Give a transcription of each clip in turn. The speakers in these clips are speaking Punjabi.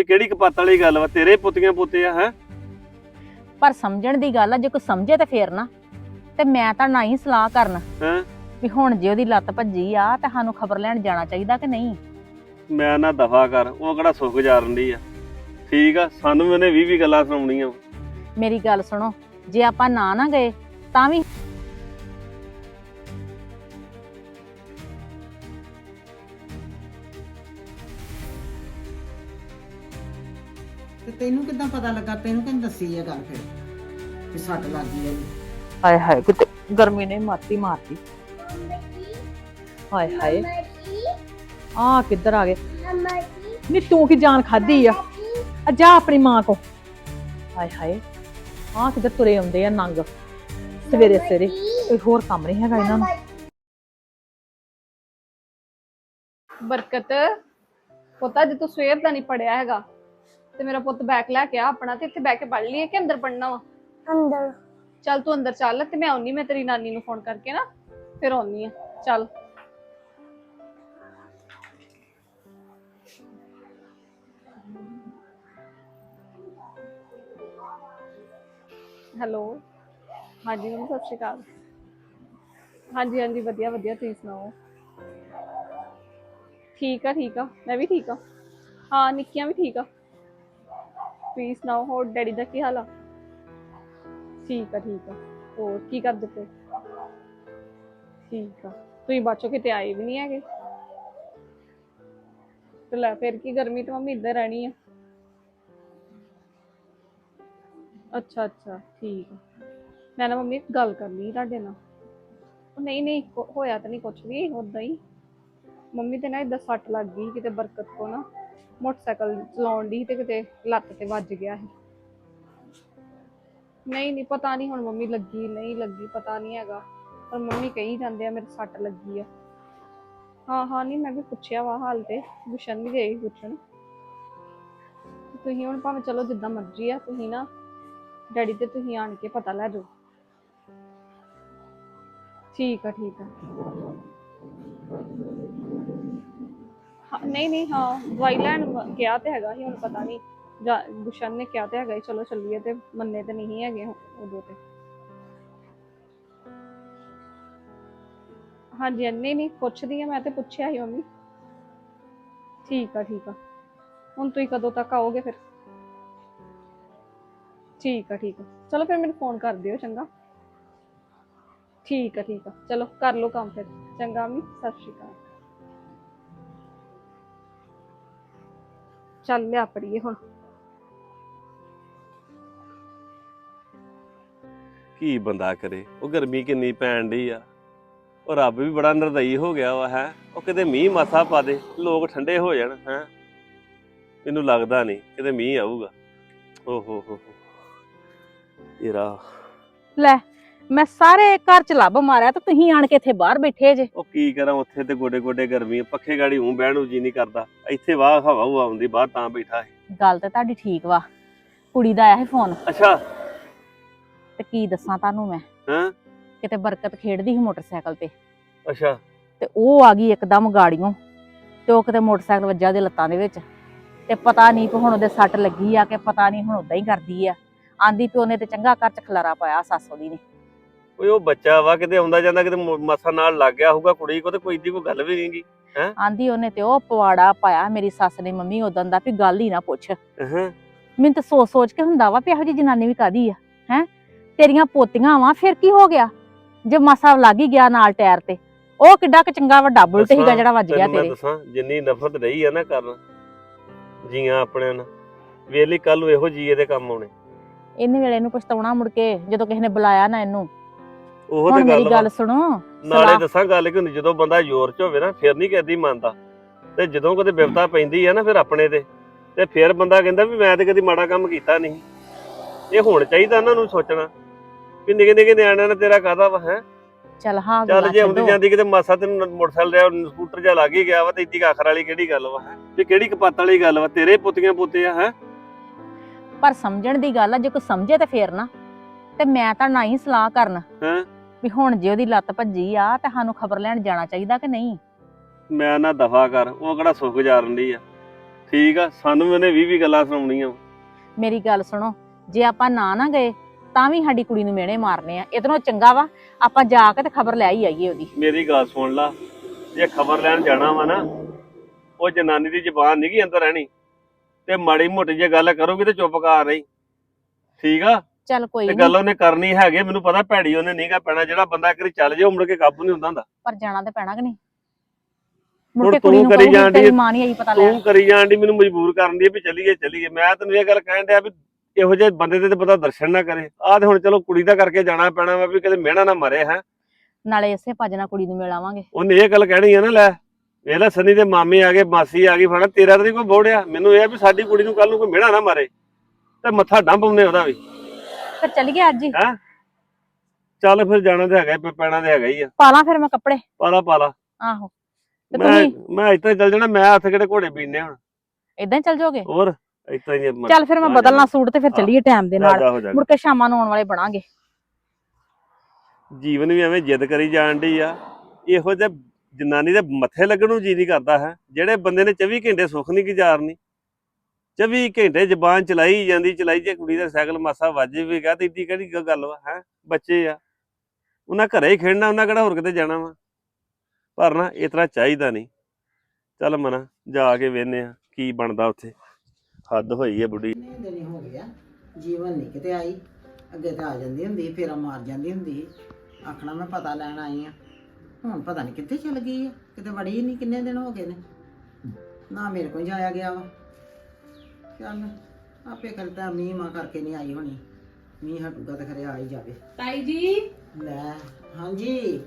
ਵੀ ਕਿਹੜੀ ਕਪੱਤ ਵਾਲੀ ਗੱਲ ਵਾ? ਤੇਰੇ ਪੁੱਤੀਆਂ ਪੁੱਤੇ ਆ ਹੈ? ਪਰ ਸਮਝਣ ਦੀ ਗੱਲ ਆ ਜੇ ਕੋਈ ਸਮਝੇ ਤੇ ਫੇਰ ਨਾ। ਤੇ ਮੈਂ ਤਾਂ ਨਾ ਹੀ ਸਲਾਹ ਕਰਨ ਹੈਂ? ਵੀ ਹੁਣ ਜੇ ਉਹਦੀ ਲੱਤ ਭੱਜੀ ਆ ਤੇ ਸਾਨੂੰ ਖਬਰ ਲੈਣ ਜਾਣਾ ਚਾਹੀਦਾ ਕਿ ਨਹੀਂ? ਮੈਂ ਨਾ ਦਫਾ ਕਰ ਉਹ ਕਿਹੜਾ ਸੁੱਖ ਜਾਰਨ ਦੀ ਆ। ਠੀਕ ਆ ਸਾਨੂੰ ਵੀ ਉਹਨੇ 20 20 ਗੱਲਾਂ ਸੁਣਾਉਣੀਆਂ। ਮੇਰੀ ਗੱਲ ਸੁਣੋ ਜੇ ਆਪਾਂ ਨਾ ਨਾ ਗਏ ਤਾਂ ਵੀ ਤੇ ਤੈਨੂੰ ਕਿੱਦਾਂ ਪਤਾ ਲੱਗਾ? ਤੈਨੂੰ ਕਿਹਨੇ ਦੱਸੀ ਇਹ ਗੱਲ ਫਿਰ? ਕਿ ਸੱਟ ਲੱਗ ਗਈ ਇਹਨੂੰ। ਹਾਏ ਹਾਏ ਕਿਤੇ ਗਰਮੀ ਨੇ ਮਾਤੀ ਮਾਰਤੀ। ਹਾਏ ਹਾਏ। ਆ ਕਿੱਧਰ ਆ ਗਏ? ਨੀ ਤੂੰ ਕੀ ਜਾਨ ਖਾਦੀ ਆ? ਆ ਜਾ ਆਪਣੀ ਮਾਂ ਕੋ। ਹਾਏ ਹਾਏ ਆ ਕਿੱਧਰ ਤੁਰੇ ਆਉਂਦੇ ਆ ਨੰਗ? ਸਵੇਰੇ ਸਵੇਰੇ। ਕੋਈ ਹੋਰ ਕੰਮ ਨਹੀਂ ਹੈਗਾ ਇਹਨਾਂ ਨੂੰ। ਬਰਕਤ ਪੁੱਤ ਅੱਜ ਤੂੰ ਸਵੇਰ ਦਾ ਨਹੀਂ ਪੜਿਆ ਹੈਗਾ। ਤੇ ਮੇਰਾ ਪੁੱਤ ਬੈਗ ਲੈ ਕੇ ਆ ਆਪਣਾ ਤੇ ਇੱਥੇ ਬੈ ਕੇ ਪੜ ਲਈਏ ਕਿ ਅੰਦਰ ਪੜਨਾ ਵਾ? ਅੰਦਰ। ਚੱਲ ਤੂੰ ਅੰਦਰ ਚੱਲ ਤੇ ਮੈਂ ਆਉਣੀ ਮੈਂ ਤੇਰੀ ਨਾਨੀ ਨੂੰ ਫੋਨ ਕਰਕੇ ਨਾ ਫਿਰ ਆਉਣੀ ਆ। ਚੱਲ। ਹੈਲੋ। ਹਾਂਜੀ ਮੰਮੀ ਸਤਿ ਸ਼੍ਰੀ ਅਕਾਲ। ਹਾਂਜੀ ਹਾਂਜੀ ਵਧੀਆ ਵਧੀਆ ਤੁਸੀਂ ਸੁਣਾਓ? ਠੀਕ ਆ ਠੀਕ ਆ ਮੈਂ ਵੀ ਠੀਕ ਆ। ਹਾਂ ਨਿੱਕੀਆਂ ਵੀ ਠੀਕ ਆ। ਤੁਸੀਂ ਸੁਣਾਓ ਹੋਰ ਡੈਡੀ ਦਾ ਕੀ ਹਾਲ ਆ? ਠੀਕ ਆ ਠੀਕ ਆ। ਹੋਰ ਕੀ ਕਰਦੇ ਪਏ? ਠੀਕ ਆ। ਤੁਸੀਂ ਬਾਚੋ ਕਿਤੇ ਆਏ ਵੀ ਨਹੀਂ ਹੈਗੇ? ਤੇ ਲੈ ਫਿਰ ਕੀ ਗਰਮੀ ਤੇ ਮੰਮੀ ਇੱਧਰ ਰਹਿਣੀ ਆ? ਅੱਛਾ ਅੱਛਾ, ਠੀਕ ਆ। ਮੈਂ ਨਾ ਮੰਮੀ ਗੱਲ ਕਰਨੀ ਤੁਹਾਡੇ ਨਾਲ। ਉਹ ਨਹੀਂ ਨਹੀਂ, ਕੋ- ਹੋਇਆ ਤਾਂ ਨਹੀਂ ਕੁਝ ਵੀ ਉਦਾਂ ਹੀ। ਮੰਮੀ ਤੇ ਨਾ ਇਦਾਂ ਸੱਟ ਲੱਗ ਗਈ ਕਿਤੇ ਬਰਕਤ ਕੋ ਨਾ। ਮੋਟਰਸਾਈਕਲ ਚਲਾਉਣ ਦੀ ਤੇ ਕਿਤੇ ਲੱਤ ਤੇ ਵੱਜ ਗਿਆ ਸੀ। ਨਹੀਂ ਨਹੀਂ, ਪਤਾ ਨਹੀਂ ਹੁਣ ਮੰਮੀ ਲੱਗੀ, ਨਹੀਂ ਲੱਗੀ, ਪਤਾ ਨਹੀਂ ਹੈਗਾ। ਪਰ ਮੰਮੀ ਕਹੀ ਜਾਂਦੇ ਆ, ਮੇਰੇ ਸੱਟ ਲੱਗੀ ਆ। ਹਾਂ ਹਾਂ, ਨਹੀਂ, ਮੈਂ ਵੀ ਪੁੱਛਿਆ ਵਾ ਹਾਲ ਤੇ। ਗੁਸ਼ਨ ਵੀ ਗਈ ਪੁੱਛਣ। ਤੁਸੀਂ ਹੁਣ ਭਾਵੇਂ ਚਲੋ ਜਿੱਦਾਂ ਮਰਜ਼ੀ ਆ, ਤੁਸੀਂ ਨਾ ਡੈਡੀ ਤੇ ਤੁਸੀਂ ਆਣ ਕੇ ਪਤਾ ਲੈ ਜਾਓ। ਠੀਕ ਆ ਠੀਕ ਆ। ਨਹੀਂ ਨਹੀਂ ਹਾਂ ਦਵਾਈ ਲੈਣ ਗਿਆ ਤੇ ਹੈਗਾ ਸੀ ਹੁਣ ਪਤਾ ਨਹੀਂ ਗੁਸ਼ਨ ਨੇ ਕਿਹਾ ਤੇ ਹੈਗਾ ਸੀ ਚਲੋ ਚੱਲੀਏ ਤੇ ਮੰਨੇ ਤੇ ਨਹੀਂ ਹੈਗੇ ਉਦੋਂ ਤੇ। ਹਾਂਜੀ ਹਾਂਜੀ, ਨਹੀਂ ਪੁੱਛਦੀ ਆ ਮੈਂ ਤੇ ਪੁੱਛਿਆ ਸੀ ਮੰਮੀ। ਠੀਕ ਆ ਠੀਕ ਆ। ਹੁਣ ਤੁਸੀਂ ਕਦੋਂ ਤੱਕ ਆਓਗੇ ਫਿਰ? ਠੀਕ ਆ ਠੀਕ ਆ। ਚਲੋ ਫਿਰ ਮੈਨੂੰ ਫੋਨ ਕਰ ਦਿਓ ਚੰਗਾ। ਠੀਕ ਆ ਠੀਕ ਆ। ਚਲੋ ਕਰ ਲਓ ਕੰਮ ਫਿਰ। ਚੰਗਾ ਮੰਮੀ ਸਤਿ ਸ਼੍ਰੀ ਅਕਾਲ। ਚੱਲ ਲਿਆ ਪੜੀਏ ਹੁਣ। ਕੀ ਬੰਦਾ ਕਰੇ? ਉਹ ਗਰਮੀ ਕਿੰਨੀ ਪੈਣ ਡਈ ਆ। ਉਹ ਰੱਬ ਵੀ ਬੜਾ ਨਿਰਦਈ ਹੋ ਗਿਆ ਵਾ ਹੈ? ਉਹ ਕਿਤੇ ਮੀਂਹ ਮਸਾ ਪਾ ਦੇ ਲੋਕ ਠੰਡੇ ਹੋ ਜਾਣ ਹੈ? ਮੈਨੂੰ ਲੱਗਦਾ ਨਹੀਂ ਕਿਤੇ ਮੀਂਹ ਆਊਗਾ। ਓ ਹੋ ਹੋ ਹੋ। ਇਹਰਾ ਲੈ ਮੈਂ ਸਾਰੇ ਘਰ ਚ ਲੱਭ ਮਾਰਿਆ ਤੇ ਤੁਸੀਂ ਆਣ ਕੇ ਇੱਥੇ ਬਾਹਰ ਬੈਠੇ ਜੇ। ਉਹ ਕੀ ਕਰਾਂ ਉੱਥੇ ਤੇ ਗੋਡੇ ਗੋਡੇ ਗਰਮੀ ਆ, ਪੱਖੇ ਗਾੜੀ ਹੂੰ ਬਹਿਣ ਨੂੰ ਜੀ ਨਹੀਂ ਕਰਦਾ। ਇੱਥੇ ਵਾਹ ਹਵਾ ਹੁਵਾ ਆਉਂਦੀ ਬਾਹਰ ਤਾਂ ਬੈਠਾ ਹੈ ਗੱਲ ਤੇ ਤੁਹਾਡੀ ਠੀਕ ਵਾ ਕੁੜੀ ਦਾ ਆਇਆ ਸੀ ਫੋਨ। ਅੱਛਾ। ਤੇ ਕੀ ਦੱਸਾਂ ਤੁਹਾਨੂੰ ਮੈਂ? ਹਾਂ? ਕਿਤੇ ਬਰਕਤ ਖੇਡਦੀ ਸੀ ਮੋਟਰਸਾਈਕਲ ਤੇ। ਅੱਛਾ। ਤੇ ਉਹ ਆ ਗਈ ਇੱਕਦਮ ਗਾੜੀਆਂ ਤੇ ਉਹ ਕਿਤੇ ਮੋਟਰਸਾਈਕਲ ਵੱਜਾ ਦੇ ਲੱਤਾਂ ਦੇ ਵਿੱਚ। ਤੇ ਪਤਾ ਨਹੀਂ ਕਿ ਹੁਣ ਉਹਦੇ ਸੱਟ ਲੱਗੀ ਆ ਕਿ ਪਤਾ ਨਹੀਂ ਹੁਣ ਉਦਾਂ ਹੀ ਕਰਦੀ ਆ। ਆਂਦੀ ਪਿਓ ਨੇ ਤੇ ਚੰਗਾ ਘਰ ਚ ਖਲਾਰਾ ਪਾਇਆ ਸੱਸ ਉਹਦੀ ਨੇ। ਓਏ ਉਹ ਬੱਚਾ ਵਾ ਕਿਤੇ ਆਉਂਦਾ ਜਾਂਦਾ ਕਿਤੇ ਮ- ਮੱਸਾ ਨਾਲ ਲੱਗ ਗਿਆ ਹੋਊਗਾ ਕੁੜੀ ਕੋ ਤੇ ਕੋਈ ਦੀ ਕੋਈ ਗੱਲ ਵੀ ਨਹੀਂਗੀ ਆਂਦੀ ਉਹਨੇ ਤੇ ਉਹ ਪਵਾੜਾ ਪਾਇਆ ਮੇਰੀ ਸੱਸ ਨੇ ਮੰਮੀ ਉਦੋਂ ਦਾ ਵੀ ਗੱਲ ਹੀ ਨਾ ਪੁੱਛ। ਹਾਂ ਮੈਨੂੰ ਤਾਂ ਸੋਚ ਸੋਚ ਕੇ ਹੁੰਦਾ ਵਾ ਵੀ ਇਹੋ ਜਿਹੀ ਜਨਾਨੀ ਵੀ ਕਾਦੀ ਆ ਹੈ? ਤੇਰੀਆਂ ਪੋਤੀਆਂ ਵਾ ਫਿਰ ਕੀ ਹੋ ਗਿਆ? ਜੇ ਮਾਸਾ ਲੱਗ ਹੀ ਗਿਆ ਨਾਲ ਟਾਇਰ ਤੇ ਉਹ ਕਿੱਡਾ ਕੁ ਚੰਗਾ ਵੱਡਾ ਬੁਲਟ ਸੀਗਾ ਦੱਸਾਂ, ਜਿਹੜਾ ਵੱਜ ਗਿਆ ਤੈਨੂੰ ਮੈਂ ਤੇਰੇ। ਦੱਸਾਂ ਜਿੰਨੀ ਨਫ਼ਰਤ ਰਹੀ ਆ ਨਾ ਕਰਨ ਜੀਆਂ ਆਪਣੇ ਨਾਲ ਵੇਲੀ ਕੱਲ ਨੂੰ ਇਹੋ ਜੀਏ ਦੇ ਕੰਮ ਆਉਣੇ। ਇਹਨੇ ਵੇਲੇ ਇਹਨੂੰ ਪਛਤਾਉਣਾ ਮੁੜ ਕੇ ਜਦੋਂ ਕਿਸੇ ਨੇ ਬੁਲਾਇਆ ਨਾ ਇਹਨੂੰ। ਉਹ ਹੁਣ ਤੇ ਮੇਰੀ ਗੱਲ ਗੱਲ ਵਾ। ਸੁਣੋ ਨਾਲੇ ਸਲਾਹ- ਦੱਸਾਂ ਗੱਲ ਕਿ ਹੁੰਦੀ ਜਦੋਂ ਬੰਦਾ ਜ਼ੋਰ 'ਚ ਹੋਵੇ ਨਾ ਫਿਰ ਨਹੀਂ ਕਦੀ ਮੰਨਦਾ। ਤੇ ਜਦੋਂ ਕਦੇ ਬਿਪਤਾ ਪੈਂਦੀ ਆ ਨਾ ਫਿਰ ਆਪਣੇ ਤੇ ਤੇ ਫਿਰ ਬੰਦਾ ਕਹਿੰਦਾ ਵੀ ਮੈਂ ਤੇ ਕਦੀ ਮਾੜਾ ਕੰਮ ਕੀਤਾ ਨਹੀਂ। ਇਹ ਹੁਣ ਚਾਹੀਦਾ ਉਹਨਾਂ ਨੂੰ ਸੋਚਣਾ ਵੀ ਨਿੱਕੇ ਨਿੱਕੇ ਨਿਆਣਿਆਂ ਨੇ ਤੇਰਾ ਕਾਹਦਾ ਵਾ ਹੈ? ਚੱਲ ਹਾਂ ਚੱਲ ਗੱਲਾਂ ਜੇ ਆਉਂਦੀ ਛੱਡੋ। ਜਾਂਦੀ ਕਿਤੇ ਮਾਸਾ ਤੈਨੂੰ ਮੋਟਰਸਾਈਕਲ ਰਿਆ ਸਕੂਟਰ ਜਿਹਾ ਲੱਗ ਹੀ ਗਿਆ ਵਾ ਤੇ ਇੱਡੀ ਆਖਰ ਵਾਲੀ ਕਿਹੜੀ ਗੱਲ ਵਾ ਹੈ? ਵੀ ਕਿਹੜੀ ਕਪੱਤ ਵਾਲੀ ਗੱਲ ਵਾ ਤੇਰੇ ਪੁੱਤੀਆਂ ਪੁੱਤੇ ਆ ਹੈ? ਪਰ ਸਮਝਣ ਦੀ ਗੱਲ ਆ ਜੇ ਕੋਈ ਸਮਝੇ ਤੇ ਫੇਰ ਨਾ। ਤੇ ਮੈਂ ਤਾਂ ਨਾ ਹੀ ਸਲਾਹ ਕਰਨ। ਹੈਂ? ਵੀ ਹੁਣ ਜੇ ਉਹਦੀ ਲੱਤ ਭੱਜੀ ਆ ਤੇ ਸਾਨੂੰ ਖਬਰ ਲੈਣ ਜਾਣਾ ਚਾਹੀਦਾ ਕਿ ਨਹੀਂ? ਮੈਂ ਨਾ ਦਫਾ ਕਰ ਉਹ ਕਿਹੜਾ ਸੁੱਖ ਜਾਰਨ ਦੀ ਆ। ਠੀਕ ਆ ਸਾਨੂੰ ਵੀ ਉਹਨੇ 20 20 ਗੱਲਾਂ ਸੁਣਾਉਣੀਆਂ। ਮੇਰੀ ਗੱਲ ਸੁਣੋ ਜੇ ਆਪਾਂ ਨਾ ਨਾ ਗਏ ਤਾਂ ਵੀ ਸਾਡੀ ਕੁੜੀ ਨੂੰ ਮਿਹਣੇ ਮਾਰਨੇ ਆ। ਇਤਨੋਂ ਚੰਗਾ ਵਾ ਆਪਾਂ ਜਾ ਕੇ ਤੇ ਖਬਰ ਲੈ ਹੀ ਆਈਏ ਉਹਦੀ। ਮੇਰੀ ਗੱਲ ਸੁਣ ਲਾ ਜੇ ਖਬਰ ਲੈਣ ਜਾਣਾ ਵਾ ਨਾ ਉਹ ਜਨਾਨੀ ਦੀ ਜ਼ਬਾਨ ਨਹੀਂ ਗੀ ਅੰਦਰ ਰਹਿਣੀ। ਤੇ ਮਾੜੀ ਮੋਟੀ ਜੇ ਗੱਲ ਕਰੋਗੇ ਤੇ ਚੁੱਪ ਕਰ ਰਹੀ। ਠੀਕ ਆ? ਚੱਲ ਕੋਈ ਤੇ ਨਹੀਂ ਗੱਲ ਉਹਨੇ ਕਰਨੀ ਹੈਗੇ ਮੈਨੂੰ ਪਤਾ ਭੈੜੀ ਉਹਨੇ ਨਹੀਂਗਾ ਪੈਣਾ ਜਿਹੜਾ ਬੰਦਾ ਕਰੀ ਚੱਲ ਜੇ ਉਹ ਮੁੜ ਕੇ ਕਾਬੂ ਨਹੀਂ ਹੁੰਦਾ ਹੁੰਦਾ। ਪਰ ਜਾਣਾ ਤੇ ਪੈਣਾ ਕਿ ਨਹੀਂ? ਹੁਣ ਮੁੜ ਕੇ ਤੂੰ ਕੁੜੀ ਨੂੰ ਕਰੀ ਕਹੂਗੀ ਜਾਣ ਡਈ ਤੇਰੀ ਮਾਂ ਨਹੀਂ ਆਈ ਪਤਾ ਲੈਣ ਤੂੰ ਕਰੀ ਜਾਣ ਦੀ ਮੈਨੂੰ ਮਜਬੂਰ ਕਰਨ ਦੀ ਵੀ ਚੱਲੀਏ ਚੱਲੀਏ। ਮੈਂ ਤੈਨੂੰ ਇਹ ਗੱਲ ਕਹਿਣ ਡਿਆ ਵੀ ਇਹੋ ਜਿਹੇ ਬੰਦੇ ਦੇ ਤੇ ਪਤਾ ਦਰਸ਼ਨ ਨਾ ਕਰੇ। ਆਹ ਤੇ ਹੁਣ ਚਲੋ ਕੁੜੀ ਦਾ ਕਰਕੇ ਜਾਣਾ ਪੈਣਾ ਵਾ ਵੀ ਕਿਤੇ ਮਿਹਣਾ ਨਾ ਮਰੇ ਹੈ। ਨਾਲੇ ਇਸੇ ਭੱਜ ਨਾਲ ਕੁੜੀ ਨੂੰ ਮਿਲਾਵਾਂਗੇ। ਉਹਨੇ ਇਹ ਗੱਲ ਕਹਿਣੀ ਆ ਨਾ ਲੈ ਵੇਖ ਲੈ ਸਨੀ ਦੇ ਮਾਮੇ ਆ ਗਏ ਮਾਸੀ ਆ ਗਈ ਫੜਾ ਤੇਰਾ ਤਾਂ ਨੀ ਕੋਈ ਬੋੜਿਆ ਮੈਨੂੰ ਇਹ ਆ ਵੀ ਸਾਡੀ ਕੁੜੀ ਨੂੰ ਕੱਲ ਨੂੰ ਕੋਈ ਮਿਹਣਾ ਨਾ ਮਾਰੇ। ਤੇ ਮੱਥਾ ਡੰਬ ਉਹਨੇ ਉਹਦਾ ਵੀ। ਫਿਰ ਚੱਲੀਏ ਅੱਜ ਹੀ। ਹੈ? ਚੱਲ ਫਿਰ ਜਾਣਾ ਤੇ ਹੈਗਾ ਹੀ, ਪੈਣਾ ਤੇ ਹੈਗਾ ਹੀ ਆ। ਪਾਲਾਂ ਫਿਰ ਮੈਂ ਕੱਪੜੇ। ਪਾਲਾ ਪਾਲਾ ਆਹੋ। ਤੇ ਮੈਂ ਤੁਸੀਂ? ਮੈਂ ਇੱਥੇ ਚੱਲ ਜਾਣਾ ਮੈਂ ਹੱਥ ਕਿਹੜੇ ਘੋੜੇ ਪੀਨੇ ਹੁਣ? ਇਦਾਂ ਹੀ ਚੱਲ ਜਾਓਗੇ? ਹੋਰ ਇੱਥੇ ਹੀ ਆ, ਚੱਲ ਫਿਰ ਮੈਂ ਆ ਬਦਲਣਾ ਸੂਟ ਤੇ ਫਿਰ। ਚੱਲੀਏ ਟਾਈਮ ਦੇ ਨਾਲ। ਜਾ ਹੋ ਜਾ। ਮੁੜ ਕੇ ਸ਼ਾਮਾਂ ਨੂੰ ਆਉਣ ਵਾਲੇ ਬਣਾਂਗੇ। ਜੀਵਨ ਵੀ ਐਵੇਂ ਜਿੱਦ ਕਰੀ ਜਾਣ ਡਈ ਆ। ਇਹੋ ਜਿਹੇ ਜਨਾਨੀ ਦੇ ਮੱਥੇ ਲੱਗਣ ਨੂੰ ਜੀ ਨਹੀਂ ਕਰਦਾ ਹੈ ਜਿਹੜੇ ਬੰਦੇ ਨੇ 24 ਘੰਟੇ ਸੁੱਖ ਨਹੀਂ ਗੁਜ਼ਾਰਨੀ। 24 ਘੰਟੇ ਜ਼ਬਾਨ ਚਲਾਈ ਜਾਂਦੀ, ਚਲਾਈ ਜੇ ਕੁੜੀ ਦਾ ਸਾਈਕਲ ਮਾਸਾ ਵੱਜ ਵੀ ਤੇ ਇੱਡੀ ਕਿਹੜੀ ਗੱਲ ਵਾ, ਹੈ? ਬੱਚੇ ਆ। ਉਹਨਾਂ ਘਰੇ ਹੀ ਖੇਡਣਾ, ਉਹਨਾਂ ਕਿਹੜਾ ਹੋਰ ਕਿਤੇ ਜਾਣਾ ਵਾ? ਪਰ ਨਾ, ਇਸ ਤਰ੍ਹਾਂ ਚਾਹੀਦਾ ਨਹੀਂ। ਚੱਲ ਮਨਾ, ਜਾ ਕੇ ਵੇਨੇ ਆ ਕੀ ਬਣਦਾ ਉੱਥੇ। ਹੱਦ ਹੋਈ ਹੈ ਬੁੱਢੀ। ਕਿੰਨੇ ਦਿਨ ਹੋ ਗਿਆ ਜੀਵਨ ਨਹੀਂ ਕਿਤੇ ਆਈ। ਅੱਗੇ ਤਾਂ ਆ ਜਾਂਦੀ ਹੁੰਦੀ, ਫੇਰਾ ਮਾਰ ਜਾਂਦੀ ਹੁੰਦੀ। ਆਖਣਾ ਮੈਂ ਪਤਾ ਲੈਣ ਆਈ ਆ। ਹੁਣ ਪਤਾ ਨਹੀਂ ਕਿੱਥੇ ਚਲ ਗਈ ਆ, ਕਿਤੇ ਵੜੀ ਨਹੀਂ ਕਿੰਨੇ ਦਿਨ ਹੋ ਗਏ ਨੇ। ਨਾ ਮੇਰੇ ਕੋਲ ਜਾਇਆ ਗਿਆ ਵਾ। ਚੱਲ ਆਪੇ ਕਰਤਾ ਮੀਂਹ ਮਾ ਕਰਕੇ ਨਹੀਂ ਆਈ ਹੋਣੀ। ਮੀਂਹ ਹਟੂਗਾ ਤਾਂ ਖਰੇ ਆ ਹੀ ਜਾਵੇ। ਤਾਈ ਜੀ? ਲੈ ਹਾਂਜੀ।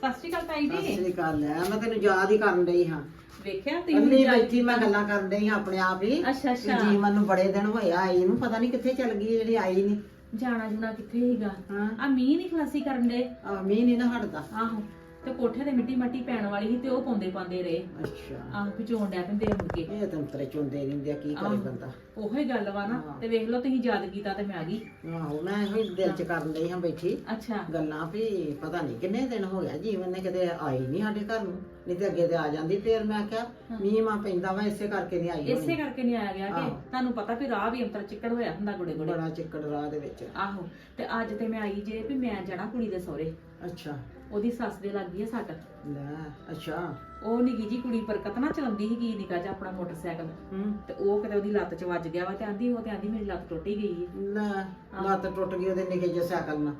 ਸਤਿ ਸ਼੍ਰੀ ਅਕਾਲ ਤਾਈ ਸਤਿ ਸ੍ਰੀ ਅਕਾਲ ਲੈ ਮੈਂ ਤੈਨੂੰ ਯਾਦ ਹੀ ਕਰਨ ਡਈ ਹਾਂ। ਵੇਖਿਆ ਬੈਠੀ ਮੈਂ ਗੱਲਾਂ ਕਰਨ ਡਈ ਹਾਂ ਆਪਣੇ ਆਪ ਹੀ। ਅੱਛਾ ਵੀ ਜੀਵਨ ਨੂੰ ਬੜੇ ਦਿਨ ਹੋਇਆ ਆਈ ਨੂੰ ਪਤਾ ਨਹੀਂ ਕਿੱਥੇ ਚਲ ਗਈ ਜਿਹੜੀ ਆਈ ਨਹੀਂ ਜਾਣਾ ਜੁਣਾ ਕਿੱਥੇ ਹੀਗਾ ਹਾਂ। ਆ ਮੀਂਹ ਨਹੀਂ ਖਲਾਸੀ ਕਰਨ ਦੇ। ਆ ਮੀਂਹ ਨਹੀਂ ਨਾ ਹਟਦਾ। ਆਹੋ। ਤੇ ਕੋਠੇ ਤੇ ਮਿੱਟੀ ਮੱਟੀ ਪੈਣ ਵਾਲੀ ਸੀ ਤੇ ਉਹ ਪਾਉਂਦੇ ਪਾਉਂਦੇ ਰਹੇ। ਅੱਛਾ। ਆਹ ਵਿਚੋਣ ਡੈ ਪੈਂਦੇ ਆ ਮੁੜ ਕੇ ਇਹ ਤਾਂ ਤਰੇ ਚੁੰਦੇ ਰਹਿੰਦੇ ਆ ਕੀ ਕਰੇ ਆਹੋ। ਬੰਦਾ? ਉਹੋ ਹੀ ਗੱਲ ਵਾ ਨਾ। ਹਾਂ। ਤੇ ਵੇਖ ਲਓ ਤੁਸੀਂ ਯਾਦ ਕੀਤਾ ਤੇ ਮੈਂ ਆ ਗਈ। ਆਹੋ ਮੈਂ ਇਹੋ ਹੀ ਦਿਲ ਚ ਕਰਨ ਲਈ ਹਾਂ ਬੈਠੀ। ਅੱਛਾ। ਗੱਲਾਂ ਵੀ ਪਤਾ ਨਹੀਂ ਕਿੰਨੇ ਦਿਨ ਹੋ ਗਿਆ ਜੀਵਨ ਨੇ ਕਦੇ ਆਈ ਨਹੀਂ ਸਾਡੇ ਘਰ ਨੂੰ। ਨਹੀਂ ਤੇ ਅੱਗੇ ਤੇ ਆ ਜਾਂਦੀ ਫੇਰ ਮੈਂ ਕਿਹਾ ਮੀਂਹ ਮਾ ਪੈਂਦਾ ਵਾ ਇਸੇ ਕਰਕੇ ਨਹੀਂ ਆਈ ਇਸੇ ਹੋਣੀ। ਕਰਕੇ ਨਹੀਂ ਆਇਆ ਗਿਆ ਕਿ ਆਹੋ। ਤੁਹਾਨੂੰ ਪਤਾ ਵੀ ਰਾਹ ਵੀ ਅੰਤਰ ਚਿੱਕੜ ਹੋਇਆ ਹੁੰਦਾ ਗੁੜੇ ਗੁੜੇ ਬੜਾ ਚਿੱਕੜ ਰਾਹ ਦੇ ਵਿੱਚ। ਆਹੋ ਤੇ ਅੱਜ ਤੇ ਮੈਂ ਆਈ ਜੇ ਵੀ ਮੈਂ ਜਾਣਾ ਕੁੜੀ ਦੇ ਸਹੁਰੇ। ਅੱਛਾ। ਉਹਦੀ ਸੱਸ ਦੇ ਲੱਗ ਗਈ ਆ ਸੱਟ। ਲੈ ਅੱਛਾ। ਉਹ ਨਿੱਕੀ ਜੀ ਕੁੜੀ ਬਰਕਤ ਨਾ ਚਲਾਉਂਦੀ ਸੀ ਕੀ ਨਿੱਕਾ ਜਿਹਾ ਆਪਣਾ ਮੋਟਰਸਾਈਕਲ। ਹੂੰ। ਤੇ ਉਹ ਕਿਤੇ ਉਹਦੀ ਲੱਤ 'ਚ ਵੱਜ ਗਿਆ ਵਾ ਤੇ ਆਂਦੀ ਉਹ ਤੇ ਆਂਦੀ ਮੇਰੀ ਲੱਤ ਟੁੱਟ ਹੀ ਗਈ ਹੈ ਲੈ ਲੱਤ ਟੁੱਟ ਗਈ ਉਹਦੇ ਨਿੱਕੇ ਜਿਹੇ ਸਾਈਕਲ ਨਾਲ।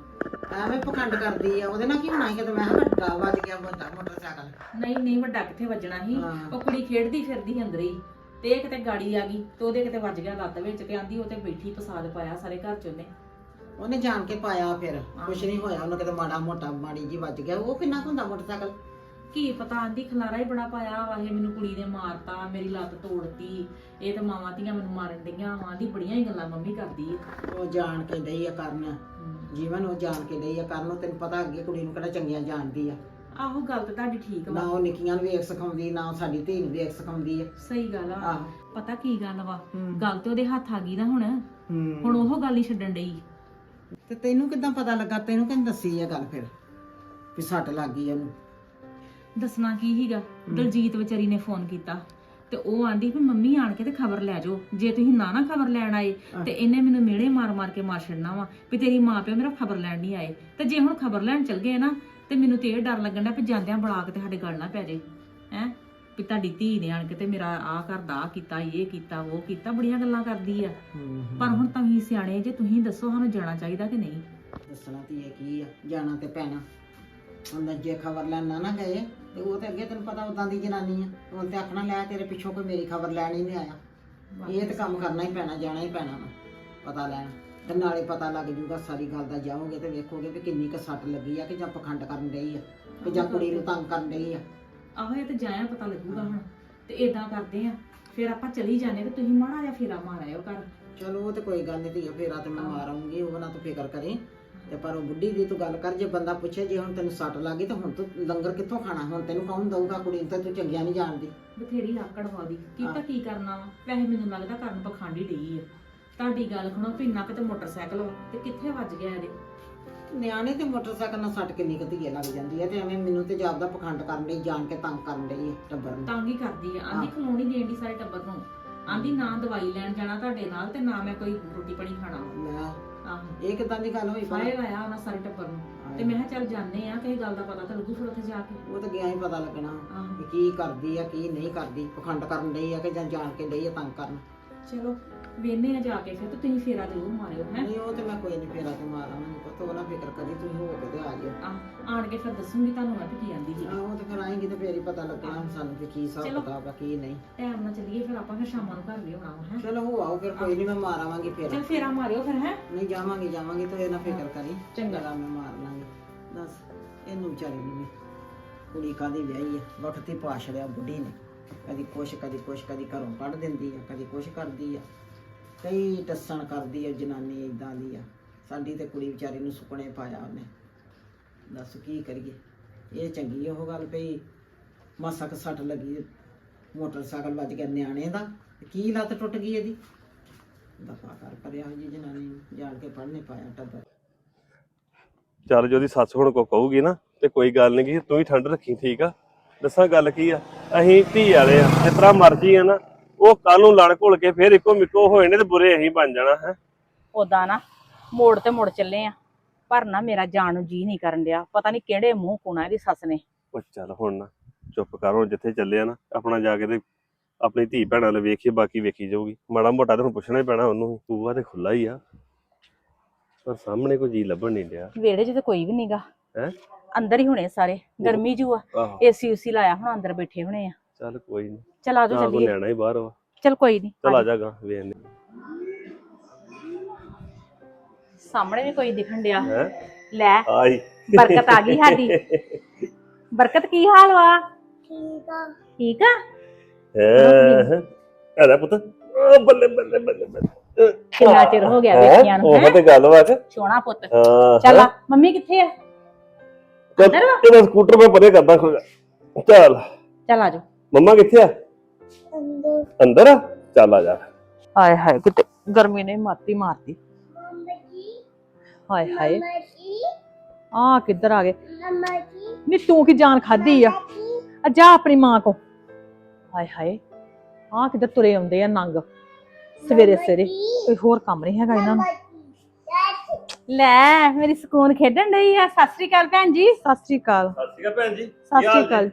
ਐਵੇਂ ਪਖੰਡ ਕਰਦੀ ਆ ਉਹਦੇ ਨਾਲ ਕੀ ਹੋਣਾ ਸੀ ਕਿਤੇ ਮੈਂ ਕਿਹਾ ਵੱਡਾ ਵੱਜ ਗਿਆ ਵੱਡਾ ਮੋਟਰਸਾਈਕਲ। ਨਹੀਂ ਨਹੀਂ ਵੱਡਾ ਕਿੱਥੇ ਵੱਜਣਾ ਸੀ? ਹਾਂ। ਉਹ ਕੁੜੀ ਖੇਡਦੀ ਫਿਰਦੀ ਅੰਦਰ ਹੀ। ਤੇ ਇਹ ਕਿਤੇ ਗਾੜੀ ਆ ਗਈ ਤੇ ਉਹਦੇ ਕਿਤੇ ਵੱਜ ਗਿਆ ਲੱਤ ਵਿੱਚ ਤੇ ਆਂਦੀ ਉਹ ਤੇ ਬੈਠੀ ਪਸਾਦ ਪਾਇਆ ਸਾਰੇ ਘਰ ਚ ਉਹਨੇ। ਉਹਨੇ ਜਾਣ ਕੇ ਪਾਇਆ ਫਿਰ ਕੁਛ ਨਹੀਂ ਹੋਇਆ ਉਹਨੂੰ ਕਿਤੇ ਮਾੜਾ ਮੋਟਾ ਮਾੜੀ ਜੀ ਵੱਜ ਗਿਆ ਉਹ ਕਿੰਨਾ ਕੁ ਹੁੰਦਾ ਮੋਟਰਸਾਈਕਲ? ਕੀ ਪਤਾ ਆਂਦੀ ਖਲਾਰਾ ਹੀ ਬੜਾ ਪਾਇਆ ਵਾ ਇਹ ਮੈਨੂੰ ਕੁੜੀ ਨੇ ਮਾਰਤਾ ਮੇਰੀ ਲੱਤ ਤੋੜਤੀ ਇਹ ਤੇ ਮਾਵਾਂ ਧੀਆਂ ਮੈਨੂੰ ਮਾਰਨ ਡਈਆਂ ਵਾਂ ਦੀ ਬੜੀਆਂ ਹੀ ਗੱਲਾਂ ਮੰਮੀ ਕਰਦੀ ਉਹ ਜਾਣ ਕੇ ਡਈ ਆ ਕਰਨ ਜੀਵਨ ਉਹ ਜਾਣ ਕੇ ਡਈ ਆ ਕਰਨ ਉਹ ਤੈਨੂੰ ਪਤਾ ਅੱਗੇ ਕੁੜੀ ਨੂੰ ਕਿਹੜਾ ਚੰਗੀਆਂ ਜਾਣਦੀ ਆ। ਆਹੋ ਗੱਲ ਤੇ ਤੁਹਾਡੀ ਠੀਕ ਨਾ ਵਾ ਉਹ ਨਿੱਕੀਆਂ ਨੂੰ ਵੇਖ ਸਿਖਾਉਂਦੀ ਨਾ ਉਹ ਸਾਡੀ ਧੀ ਨੂੰ ਵੇਖ ਸਿਖਾਉਂਦੀ ਆ। ਸਹੀ ਗੱਲ ਆ। ਆਹੋ। ਪਤਾ ਕੀ ਗੱਲ ਵਾ ਹੂੰ। ਗੱਲ ਤੇ ਉਹਦੇ ਹੱਥ ਆ ਗਈ ਨਾ ਹੁਣ। ਹੁਣ ਉਹ ਗੱਲ ਹੀ ਛੱਡਣ ਡਈ। ਤੇ ਤੈਨੂੰ ਕਿਦਾਂ ਪਤਾ ਲੱਗਾ? ਤੈਨੂੰ ਕਿਹਨੇ ਦੱਸੀ ਇਹ ਗੱਲ ਫਿਰ? ਵੀ ਸੱਟ ਲੱਗ ਗਈ ਉਹਨੂੰ ਦੱਸਣਾ ਕੀ ਹੀਗਾ ਦਲਜੀਤ ਵਿਚਾਰੀ ਨੇ ਫੋਨ ਕੀਤਾ ਤੇ ਉਹ ਆਂਦੀ ਵੀ ਮੰਮੀ ਆਣ ਕੇ ਤੇ ਖਬਰ ਲੈ ਜਾਓ। ਜੇ ਤੁਸੀਂ ਨਾ ਨਾ ਖਬਰ ਲੈਣ ਆਏ ਤੇ ਇਹਨੇ ਮੈਨੂੰ ਮਾਰ ਮਾਰ ਕੇ ਮਾਰ ਛੱਡਣਾ ਵਾ ਵੀ ਤੇਰੀ ਮਾਂ ਪਿਓ ਮੇਰਾ ਖਬਰ ਲੈਣ ਨਹੀਂ ਆਏ। ਤੇ ਜੇ ਹੁਣ ਖਬਰ ਲੈਣ ਚਲ ਗਏ ਨਾ ਤੇ ਮੈਨੂੰ ਤੇ ਇਹ ਡਰ ਲੱਗਣ ਦਾ ਵੀ ਜਾਂਦਿਆਂ ਬੁਲਾ ਕੇ ਤੇ ਸਾਡੇ ਗੱਲ ਨਾ ਪੈ ਜੇ। ਹੈ? ਵੀ ਤੁਹਾਡੀ ਧੀ ਨੇ ਆਣ ਕੇ ਤੇ ਮੇਰਾ ਆਹ ਕਰਦਾ ਆਹ ਕੀਤਾ ਇਹ ਕੀਤਾ ਉਹ ਕੀਤਾ ਬੜੀਆਂ ਗੱਲਾਂ ਕਰਦੀ ਆ। ਪਰ ਹੁਣ ਤੁਸੀਂ ਸਿਆਣੇ ਜੇ ਤੁਸੀਂ ਦੱਸੋ ਸਾਨੂੰ ਜਾਣਾ ਚਾਹੀਦਾ ਕਿ ਨਹੀਂ? ਦੱਸਣਾ ਤੇ ਇਹ ਕੀ ਆ ਜਾਣਾ ਤੇ ਪੈਣਾ। ਹੁਣ ਜੇ ਖਬਰ ਲੈਣਾ ਨਾ ਗਏ ਤੇ ਉਹ ਤੇ ਅੱਗੇ ਤੈਨੂੰ ਪਤਾ ਉਦਾਂ ਦੀ ਜਨਾਨੀ ਆ। ਹੁਣ ਤੇ ਆਖਣਾ ਲੈ ਤੇਰੇ ਪਿੱਛੋਂ ਕੋਈ ਮੇਰੀ ਖਬਰ ਲੈਣ ਹੀ ਨਹੀਂ ਆਇਆ। ਇਹ ਤੇ ਕੰਮ ਕਰਨਾ ਹੀ ਪੈਣਾ ਜਾਣਾ ਹੀ ਪੈਣਾ ਵਾ ਪਤਾ ਲੈਣ। ਤੇ ਨਾਲੇ ਪਤਾ ਲੱਗ ਜੂਗਾ ਸਾਰੀ ਗੱਲ ਦਾ ਜਾਓਗੇ ਤੇ ਵੇਖੋਗੇ ਵੀ ਕਿੰਨੀ ਕੁ ਸੱਟ ਲੱਗੀ ਆ ਕਿ ਜਾਂ ਪਖੰਡ ਕਰਨ ਡਈ ਆ ਕਿ ਜਾਂ ਕੁੜੀ ਨੂੰ ਤੰਗ ਕਰਨ ਡਈ ਆ। ਆਹੋ ਇਹ ਤੇ ਜਾਇਆ ਪਤਾ ਲੱਗੂਗਾ ਹੁਣ। ਤੇ ਇਦਾਂ ਕਰਦੇ ਆ ਫਿਰ ਆਪਾਂ ਚਲੀ ਜਾਂਦੇ ਤੇ ਤੁਸੀਂ ਮਾੜਾ ਜਿਹਾ ਫੇਰਾ ਮਾਰ ਆਇਓ ਘਰ। ਚਲੋ ਉਹ ਤੇ ਕੋਈ ਗੱਲ ਨਹੀਂ ਧੀਆ ਫੇਰਾ ਤੇ ਮੈਂ ਮਾਰ ਆਉਂਗੀ ਉਹ ਨਾ ਤੂੰ ਫਿਕਰ ਕਰੀ। ਤੇ ਪਰ ਉਹ ਬੁੱਢੀ ਦੀ ਤੂੰ ਗੱਲ ਕਰ ਜੇ ਬੰਦਾ ਪੁੱਛੇ ਜੇ ਹੁਣ ਤੈਨੂੰ ਸੱਟ ਲੱਗੀ ਤਾਂ ਹੁਣ ਤੂੰ ਲੰਗਰ ਕਿੱਥੋਂ ਖਾਣਾ? ਹੁਣ ਤੈਨੂੰ ਕੌਣ ਦਊਗਾ ਕੁੜੀ ਨੂੰ? ਤਾਂ ਤੂੰ ਚੰਗਿਆ ਨਹੀਂ ਜਾਣਦੀ। ਬਥੇਰੀ ਆਕੜ ਵਾਦੀ। ਕੀ ਤਾਂ ਕੀ ਕਰਨਾ ਵਾ? ਵੈਸੇ ਮੈਨੂੰ ਲੱਗਦਾ ਕਰਨ ਪਖੰਡੀ ਡਈ ਆ। ਤੁਹਾਡੀ ਗੱਲ ਸੁਣੋ ਵੀ ਕਿਤੇ ਮੋਟਰਸਾਈਕਲ ਵਾ ਤੇ ਕਿੱਥੇ ਵੱਜ ਗਿਆ ਇਹਦੇ? ਨਿਆਣੇ ਤੇ ਮੋਟਰਸਾਈਕਲ ਨਾਲ ਸੱਟ ਕਿੰਨੀ ਕੁ ਧੀਏ ਲੱਗ ਜਾਂਦੀ ਹੈ ਤੇ ਐਵੇਂ ਮੈਨੂੰ ਤੇ ਜਾਪਦਾ ਪਖੰਡ ਕਰਨ ਲਈ ਜਾਣ ਕੇ ਤੰਗ ਕਰਨ ਲਈ ਟੱਬਰ ਨੂੰ। ਤੰਗ ਹੀ ਕਰਦੀ ਆ। ਆਂਦੀ ਖਲੋਣੀ ਦੇਣ ਦੀ ਸਾਰੇ ਟੱਬਰ ਨੂੰ। ਆਂਦੀ ਨਾ ਦਵਾਈ ਲੈਣ ਜਾਣਾ ਤੁਹਾਡੇ ਨਾਲ ਤੇ ਨਾ ਮੈਂ ਕੋਈ ਰੋਟੀ ਪਾਣੀ ਖਾਣਾ। ਲੈ ਆਹੋ। ਇਹ ਕਿਦਾਂ ਦੀ ਗੱਲ ਹੋਈ ਪਰ ਆਇਆ ਉਹਨਾਂ ਸਾਰੇ ਟੱਬਰ ਨੂੰ। ਤੇ ਮੈਂ ਕਿਹਾ ਚੱਲ ਜਾਂਦੇ ਆ ਕਿਸੇ ਗੱਲ ਦਾ ਪਤਾ ਤਾਂ ਲੱਗੂ ਫਿਰ ਉੱਥੇ ਜਾ ਕੇ। ਉਹ ਤਾਂ ਗਿਆ ਹੀ ਪਤਾ ਲੱਗਣਾ ਆਹੋ ਕਿ ਕੀ ਕਰਦੀ ਆ ਕੀ ਨਹੀਂ ਕਰਦੀ ਪਖੰਡ ਕਰਨ ਡਈ ਆ ਕਿ ਜਾਂ ਜਾਣ ਕੇ ਡਈ ਆ ਤੰਗ ਕਰਨ। ਚਲੋ ਵੇਨੇ ਆ ਜਾ ਕੇ ਫਿਰ ਤੇ ਤੁਸੀਂ ਫੇਰਾ ਜ਼ਰੂਰ ਮਾਰਿਓ ਹੈ? ਨਹੀਂ ਉਹ ਤੇ ਮੈਂ ਕੋਈ ਨਹੀਂ ਫੇਰਾ ਤੇ ਮਾਰਾਂਗੀ ਪੁੱਤ ਉਹ ਨਾ ਫਿਕਰ ਕਰੀ ਤੁਸੀਂ ਹੋ ਕੇ ਤੇ ਆ ਜਾਓ। ਆਣ ਕੇ ਫਿਰ ਦੱਸੂਗੀ ਤੁਹਾਨੂੰ ਮੈਂ ਵੀ ਕੀ ਆਂਦੀ ਸੀ। ਆਹੋ ਤੇ ਫਿਰ ਆਏਗੀ ਤੇ ਫੇਰ ਹੀ ਪਤਾ ਲੱਗਣਾ ਹੁਣ ਸਾਨੂੰ ਕਿ ਕੀ ਹਿਸਾਬ ਚਲੋ। ਕਿਤਾਬ ਆ ਕੀ ਨਹੀਂ। ਟਾਈਮ ਨਾਲ ਚੱਲੀਏ ਫਿਰ ਆਪਾਂ ਫਿਰ ਸ਼ਾਮਾਂ ਨੂੰ ਘਰ ਵੀ ਆਉਣਾ ਹੈ? ਚਲੋ ਹੋ ਆਓ ਫਿਰ ਕੋਈ ਨਹੀਂ ਮੈਂ ਮਾਰਾਵਾਂਗੀ ਫੇਰ। ਚਲ ਫੇਰਾ ਮਾਰਿਓ ਫਿਰ ਹੈ? ਨਹੀਂ ਜਾਵਾਂਗੇ ਜਾਵਾਂਗੇ ਤੇ ਇਹ ਨਾ ਫਿਕਰ ਕਰੀ। ਚੰਗਾ। ਚੰਗਾ ਮੈਂ ਮਾਰ ਲਾਂਗੀ। ਦੱਸ ਇਹਨੂੰ ਵਿਚਾਰੀ ਨੂੰ ਵੀ। ਕੁੜੀ ਕਾਦੀ ਵਿਆਹੀ ਆ? ਵਕਤ ਹੀ ਪਾ ਛੜਿਆ ਬੁੱਢੀ ਨੇ। ਕਦੀ ਕੁਛ ਕਦੀ ਕੁਛ ਕਦੀ ਘਰੋਂ ਕੱਢ ਦਿੰਦੀ ਆ ਕਦੀ ਕੁਛ ਕਰਦੀ ਆ। ਕਈ ਟੱਸਣ ਕਰਦੀ ਆ ਜਨਾਨੀ ਇਦਾਂ ਦੀ ਆ। ਸਾਡੀ ਤੇ ਕੁੜੀ ਵਿਚਾਰੀ ਨੂੰ ਸੁਪਨੇ ਪਾਇਆ ਉਹਨੇ। ਦੱਸ ਕੀ ਕਰੀਏ? ਇਹ ਚੰਗੀ ਉਹ ਗੱਲ ਪਈ ਮਾਸਾ ਕੁ ਸੱਟ ਲੱਗੀ, ਮੋਟਰਸਾਈਕਲ ਵੱਜ ਗਿਆ ਨਿਆਣੇ ਦਾ। ਤੇ ਕੀ ਲੱਤ ਟੁੱਟ ਗਈ ਇਹਦੀ? ਦਫਾ ਕਰ ਪਰਿਆ ਜੀ ਜਨਾਨੀ ਨੂੰ, ਜਾਣ ਕੇ ਪੜ੍ਹਨੇ ਪਾਇਆ ਟੱਬਰ। ਚੱਲ ਜੇ ਉਹਦੀ ਸੱਸ ਹੁਣ ਕੋ ਕਹੂਗੀ ਨਾ, ਤੇ ਕੋਈ ਗੱਲ ਨਹੀਂ ਤੂੰ ਹੀ ਠੰਡ ਰੱਖੀ, ਠੀਕ ਆ? ਦੱਸਾਂ ਗੱਲ ਕੀ ਆ? ਅਸੀਂ ਧੀ ਵਾਲੇ ਆ, ਜਿਸ ਤਰ੍ਹਾਂ ਮਰਜ਼ੀ ਆ ਨਾ। ਉਹ ਕੱਲ ਨੂੰ ਲੜ ਘੁਲ ਕੇ ਫੇਰ ਇੱਕੋ ਮਿੱਕੋ ਹੋਏ ਨੇ ਤੇ ਬੁਰੇ ਅਸੀਂ ਬਣ ਜਾਣਾ ਹੈ। ਉਦਾਂ ਨਾ ਮੋੜ ਤੇ ਮੁੜ ਚੱਲੇ ਆ। ਪਰ ਨਾ ਮੇਰਾ ਜਾਣ ਨੂੰ ਜੀ ਨਹੀਂ ਕਰਨ ਡਿਆ। ਪਤਾ ਨਹੀਂ ਕਿਹੜੇ ਮੂੰਹ ਕੋਣਾ ਇਹਦੀ ਸੱਸ ਨੇ। ਉਹ ਚੱਲ ਹੁਣ ਨਾ ਚੁੱਪ ਕਰ ਹੁਣ ਜਿੱਥੇ ਚੱਲੇ ਆ ਨਾ ਆਪਣਾ ਜਾ ਕੇ ਤੇ ਆਪਣੀ ਧੀ ਭੈਣਾਂ ਨਾਲ ਵੇਖੀਏ ਬਾਕੀ ਵੇਖੀ ਜਾਊਗੀ। ਮਾੜਾ ਮੋਟਾ ਤੇ ਹੁਣ ਪੁੱਛਣਾ ਹੀ ਪੈਣਾ ਉਹਨੂੰ। ਬੂਆ ਤੇ ਖੁੱਲਾ ਹੀ ਆ। ਪਰ ਸਾਹਮਣੇ ਕੋਈ ਜੀ ਲੱਭਣ ਨਹੀਂ ਡਿਆ। ਵਿਹੜੇ 'ਚ ਤੇ ਕੋਈ ਵੀ ਨਹੀਂਗਾ ਹੈਂ? ਅੰਦਰ ਹੀ ਹੋਣੇ ਸਾਰੇ ਗਰਮੀ ਜੂ ਆ। ਆਹੋ। ਏਸੀ ਉਸੀ ਲਾਇਆ ਹੁਣ ਅੰਦਰ ਬੈਠੇ ਹੋਣੇ ਆ। ਚੱਲ ਕੋਈ ਨਹੀਂ ਚਲ ਆਜੋ ਜਾਂ ਕੋ ਚੱਲੀਏ। ਨਿਆਣਾ ਹੀ ਬਾਹਰ ਵਾ। ਚਲ ਕੋਈ ਨਹੀਂ ਚੱਲ ਆ ਜਾਗਾ ਵੇਖਨੇ ਸਾਹਮਣੇ ਵੀ ਕੋਈ ਦਿਖਣ ਡਿਆ। ਹੈ? ਲੈ ਆਈ। ਬਰਕਤ ਆ ਗਈ ਸਾਡੀ। ਬਰਕਤ ਕੀ ਹਾਲ ਵਾ? ਠੀਕ ਆ। ਠੀਕ ਆ? ਹੈ? ਅਰੇ ਪੁੱਤ। ਬੱਲੇ ਬੱਲੇ ਬੱਲੇ ਬੱਲੇ। ਕਿੰਨਾ ਚਿਰ ਹੋ ਗਿਆ? ਵੇਖਿਆ ਨੂੰ ਉਹ ਹੈਂ? ਤੇ ਗੱਲ ਵਾ ਕਿ। ਸੋਹਣਾ ਪੁੱਤ। ਹਾਂ ਚੱਲ ਆ ਮੰਮੀ ਕਿੱਥੇ ਆ? ਚੱਲ ਅੰਦਰ ਵਾ? ਇਹਦਾ ਸਕੂਟਰ ਮੈਂ ਪਰੇ ਕਰਦਾ ਖੁੱਲਾ ਚੱਲ। ਚੱਲ ਆਜੋ ਮੰਮਾ ਕਿੱਥੇ ਆ? ਅੰਦਰ। ਅੰਦਰ ਆ? ਚੱਲ ਆ ਜਾ। ਹਾਏ ਹਾਏ ਕਿਤੇ ਗਰਮੀ ਨੇ ਮਾਤੀ ਮਾਰਤੀ। ਹਾਏ ਹਾਏ। ਆ ਕਿੱਧਰ ਆ ਗਏ? ਨੀ ਤੂੰ ਕੀ ਜਾਨ ਖਾਦੀ ਆ? ਆ ਜਾ ਆਪਣੀ ਮਾਂ ਕੋ। ਹਾਏ ਹਾਏ ਆ ਕਿੱਧਰ ਤੁਰੇ ਆਉਂਦੇ ਆ ਨੰਗ। ਸਵੇਰੇ ਸਵੇਰੇ। ਕੋਈ ਹੋਰ ਕੰਮ ਨਹੀਂ ਹੈਗਾ ਇਹਨਾਂ ਨੂੰ? ਲੈ ਮੇਰੀ ਸਕੂਨ ਖੇਡਣ ਡਈ ਆ। ਸਤਿ ਸ੍ਰੀ ਅਕਾਲ ਭੈਣ ਜੀ। ਸਤਿ ਸ੍ਰੀ ਅਕਾਲ। ਸਤਿ ਸ਼੍ਰੀ ਅਕਾਲ ਭੈਣ ਜੀ। ਸਤਿ ਸ੍ਰੀ ਅਕਾਲ।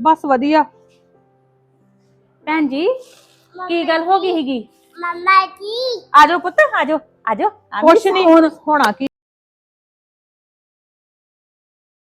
ਬਸ ਵਧੀਆ। ਭੈਣ ਜੀ ਕੀ ਗੱਲ ਹੋ ਗਈ ਹੈਗੀ ਮਮਾ ਜੀ। ਆਜੋ ਪੁੱਤ ਆਜੋ ਆਜੋ ਕੁਛ ਨਹੀਂ ਹੋਣਾ ਕੀ